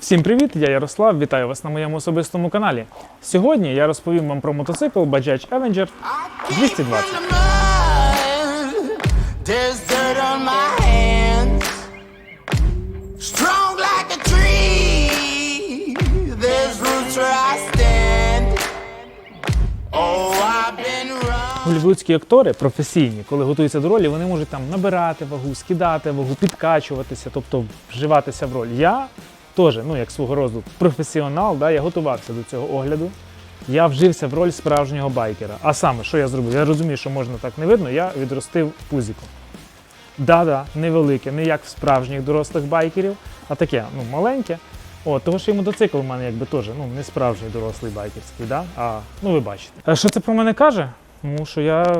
Всім привіт! Я Ярослав. Вітаю вас на моєму особистому каналі. Сьогодні я розповім вам про мотоцикл Bajaj Avenger 220. There's dirt on my hands. Strong like a tree. There's roots where I stand. Oh, I've been wrong. Голівудські актори професійні, коли готуються до ролі, вони можуть там набирати вагу, скидати вагу, підкачуватися, тобто вживатися в роль. Я теж, ну як свого роду професіонал, да, я готувався до цього огляду. Я вжився в роль справжнього байкера. А саме, що я зробив? Я розумію, що можна так не видно, я відростив пузіко. Да-да, невелике, не як в справжніх дорослих байкерів, а таке, ну, маленьке. О, того що і мотоцикл у мене якби теж ну, не справжній дорослий байкерський, да? а ну ви бачите. А що це про мене каже? Тому що я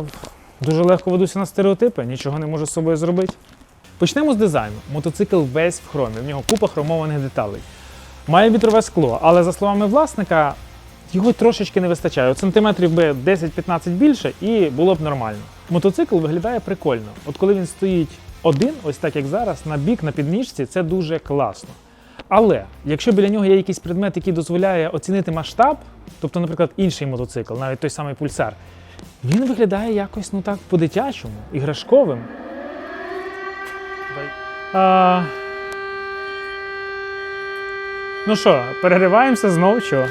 дуже легко ведуся на стереотипи, нічого не можу з собою зробити. Почнемо з дизайну. Мотоцикл весь в хромі, в нього купа хромованих деталей. Має вітрове скло, але за словами власника, його трошечки не вистачає. От сантиметрів би 10-15 більше і було б нормально. Мотоцикл виглядає прикольно. От коли він стоїть один, ось так як зараз, на бік, на підніжці, це дуже класно. Але якщо біля нього є якийсь предмет, який дозволяє оцінити масштаб, тобто, наприклад, інший мотоцикл, навіть той самий пульсар, він виглядає якось ну так по-дитячому, іграшковим. А... Ну що, перериваємося знову? Ну,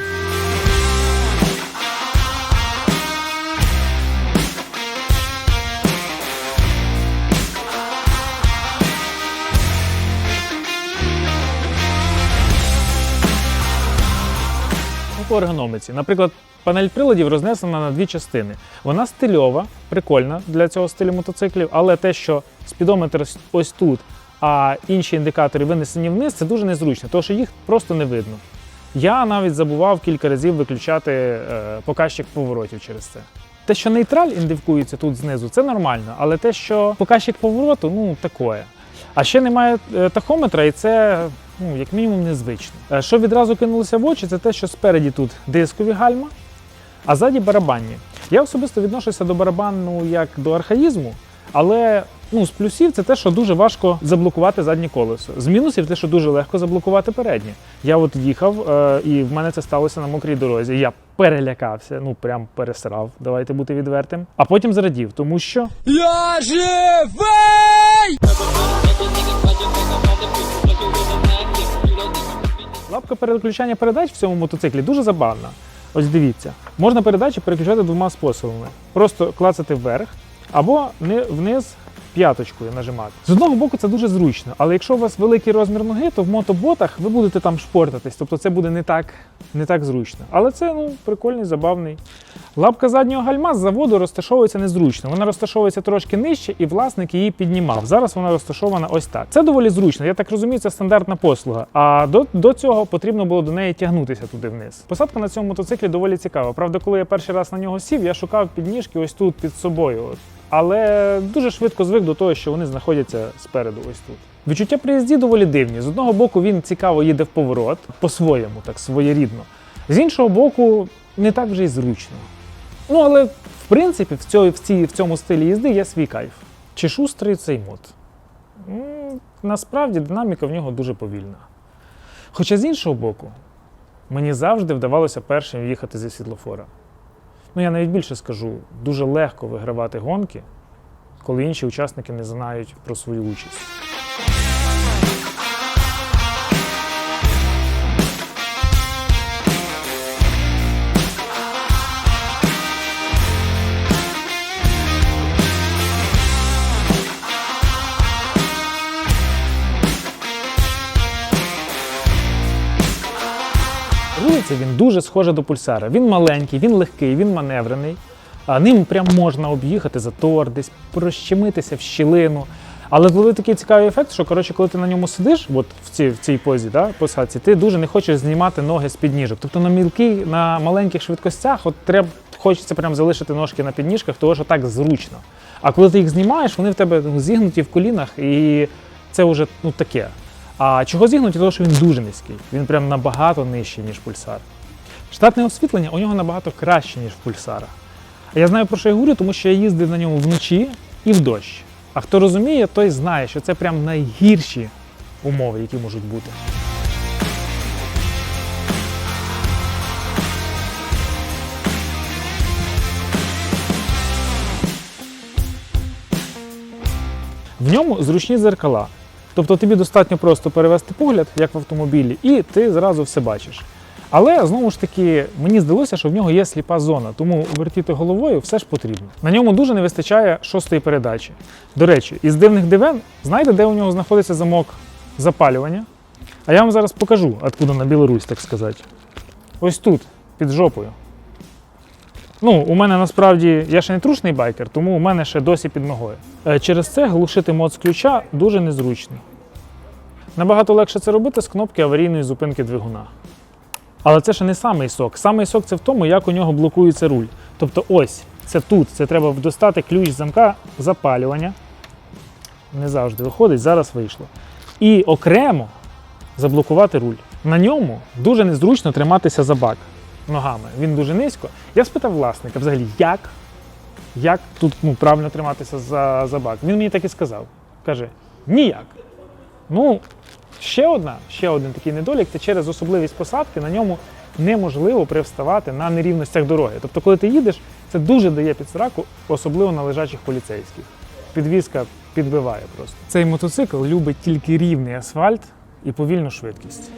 По ергономіці. Наприклад, панель приладів рознесена на дві частини. Вона стильова, прикольна для цього стилю мотоциклів, але те, що спідометр ось тут, а інші індикатори винесені вниз, це дуже незручно, тому що їх просто не видно. Я навіть забував кілька разів виключати е, показчик поворотів через це. Те, що нейтраль ідентифікується тут знизу, це нормально, але те, що показчик повороту, ну такое. А ще немає е, тахометра, і це ну, як мінімум незвично. Е, Що відразу кинулося в очі, це те, що спереді тут дискові гальма, а ззаді барабанні. Я особисто відношуся до барабану як до архаїзму, але ну, з плюсів це те, що дуже важко заблокувати заднє колесо. З мінусів те, що дуже легко заблокувати переднє. Я от їхав, е, і в мене це сталося на мокрій дорозі. Я перелякався, ну прям пересрав, давайте бути відвертим. А потім зрадів, тому що Я живий! Лапка переключання передач в цьому мотоциклі дуже забавна. Ось дивіться, можна передачі переключати двома способами: просто клацати вверх або вниз п'яточкою нажимати. З одного боку це дуже зручно, але якщо у вас великий розмір ноги, то в мотоботах ви будете там шпортатись, тобто це буде не так, не так зручно. Але це ну, прикольний, забавний. Лапка заднього гальма з заводу розташовується незручно. Вона розташовується трошки нижче, і власник її піднімав. Зараз вона розташована ось так. Це доволі зручно. Я так розумію, це стандартна послуга. А до, до цього потрібно було до неї тягнутися туди вниз. Посадка на цьому мотоциклі доволі цікава. Правда, коли я перший раз на нього сів, я шукав підніжки ось тут під собою. От. Але дуже швидко звик до того, що вони знаходяться спереду, ось тут. Відчуття при їзді доволі дивні. З одного боку, він цікаво їде в поворот, по-своєму, так своєрідно. З іншого боку, не так вже й зручно. Ну, але в принципі в, цьому, в, цьому стилі їзди є свій кайф. Чи шустрий цей мод? Насправді динаміка в нього дуже повільна. Хоча з іншого боку, мені завжди вдавалося першим їхати зі світлофора. Ну, я навіть більше скажу, дуже легко вигравати гонки, коли інші учасники не знають про свою участь. Рулиться він дуже схоже до пульсара. Він маленький, він легкий, він маневрений. А ним прям можна об'їхати затор, десь прощемитися в щілину. Але зловив такий цікавий ефект, що коротше, коли ти на ньому сидиш, от в цій, в цій позі, да, посадці, ти дуже не хочеш знімати ноги з підніжок. Тобто на мілкий, на маленьких швидкостях, от треба хочеться прям залишити ножки на підніжках, тому що так зручно. А коли ти їх знімаєш, вони в тебе ну, зігнуті в колінах, і це вже ну, таке. А чого зігнуті, тому що він дуже низький. Він прям набагато нижчий, ніж пульсар. Штатне освітлення у нього набагато краще, ніж в пульсара. А я знаю, про що я говорю, тому що я їздив на ньому вночі і в дощ. А хто розуміє, той знає, що це прям найгірші умови, які можуть бути. В ньому зручні зеркала. Тобто тобі достатньо просто перевести погляд, як в автомобілі, і ти зразу все бачиш. Але знову ж таки, мені здалося, що в нього є сліпа зона, тому вертіти головою все ж потрібно. На ньому дуже не вистачає шостої передачі. До речі, із дивних дивен, знаєте, де у нього знаходиться замок запалювання? А я вам зараз покажу, откуда на Білорусь, так сказати. Ось тут, під жопою. Ну, у мене насправді я ще не трушний байкер, тому у мене ще досі під ногою. Е, Через це глушити мод з ключа дуже незручно. Набагато легше це робити з кнопки аварійної зупинки двигуна. Але це ще не самий сок. Самий сок це в тому, як у нього блокується руль. Тобто ось, це тут. Це треба достати ключ замка запалювання. Не завжди виходить, зараз вийшло. І окремо заблокувати руль. На ньому дуже незручно триматися за бак ногами. Він дуже низько. Я спитав власника взагалі, як, як тут ну, правильно триматися за, за бак. Він мені так і сказав. Каже: ніяк. Ну, ще одна, ще один такий недолік це через особливість посадки на ньому неможливо привставати на нерівностях дороги. Тобто, коли ти їдеш, це дуже дає під сраку, особливо на лежачих поліцейських. Підвізка підбиває просто. Цей мотоцикл любить тільки рівний асфальт і повільну швидкість.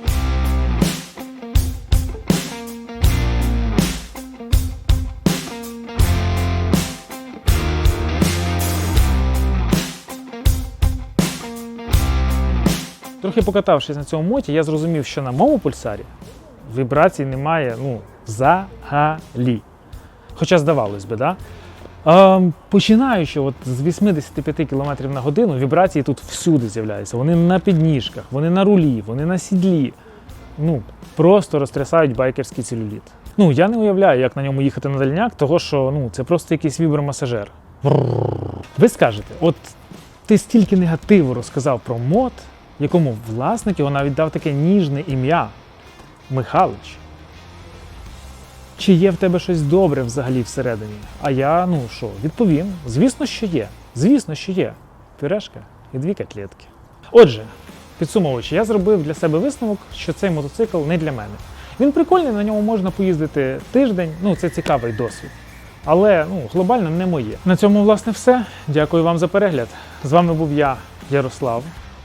Трохи покатавшись на цьому моті, я зрозумів, що на моєму пульсарі вібрацій немає ну, взагалі. Хоча здавалось би, да? Ем, починаючи от з 85 км на годину, вібрації тут всюди з'являються. Вони на підніжках, вони на рулі, вони на сідлі. Ну, просто розтрясають байкерський целюліт. Ну, я не уявляю, як на ньому їхати на дальняк, того що ну, це просто якийсь вібромасажер. Ви скажете, от ти стільки негативу розказав про мод, якому власник його навіть дав таке ніжне ім'я Михалич. Чи є в тебе щось добре взагалі всередині? А я, ну що, відповім: звісно, що є. Звісно, що є. Пюрешка і дві котлетки. Отже, підсумовуючи, я зробив для себе висновок, що цей мотоцикл не для мене. Він прикольний, на ньому можна поїздити тиждень, ну це цікавий досвід. Але ну, глобально не моє. На цьому, власне, все. Дякую вам за перегляд. З вами був я, Ярослав.